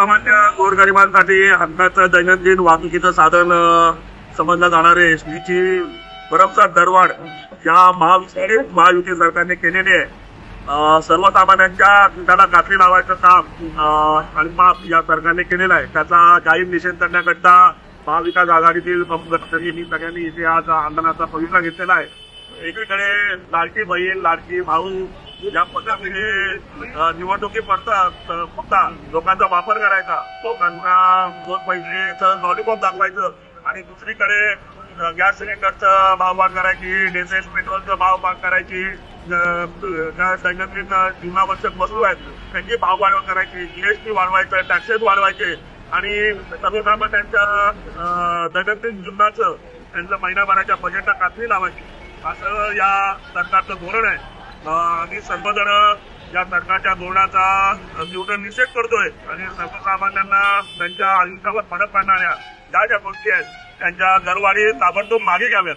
सर्वसामान्य गोरगरिबांसाठी हक्काचं दैनंदिन वाहतुकीचं साधन समजलं जाणारे एसटीची भरमसाठ दरवाढ या महाविषयी महायुती सरकारने केलेली आहे. सर्वसामान्यांच्या त्याला गाठी लावायचं काम आणि माफ या सरकारने केलेलं आहे. त्याचा जाहीर निषेध करण्याकरता महाविकास आघाडीतील प्रमुख घटकांनी सगळ्यांनी इथे आज आंदोलनाचा पवित्रा घेतलेला आहे. एकीकडे लाडकी बहीण लाडकी भाऊ या पद्धतीने निवडणुकी पडतात फक्त लोकांचा वापर करायचा. लोकांना दोन पैसे लॉलीपॉप दाखवायचं आणि दुसरीकडे गॅस सिलेंडरचं भाववाढ करायची डिझेल पेट्रोलचं भाववाढ करायची दैनंदिन जीवनावश्यक वस्तू आहेत त्यांची भाव भाववाढ करायची जीएसटी वाढवायचं टॅक्सेस वाढवायचे. आणि सर्वसामान्यांच्या त्यांच्या दैनंदिन जीवनाचं त्यांचं महिनाभराच्या बजेटला कात्री लावायची. असं या सरकारचं धोरण आहे. आणि सर्वजण या सरकारच्या धोरणाचा तीव्र निषेध करतोय. आणि सर्वसामान्यांना त्यांच्या आयुष्यावर फरक पाडणाऱ्या ज्या ज्या गोष्टी आहेत त्यांच्या दरवाढी ताबडतोब मागे घ्याव्यात.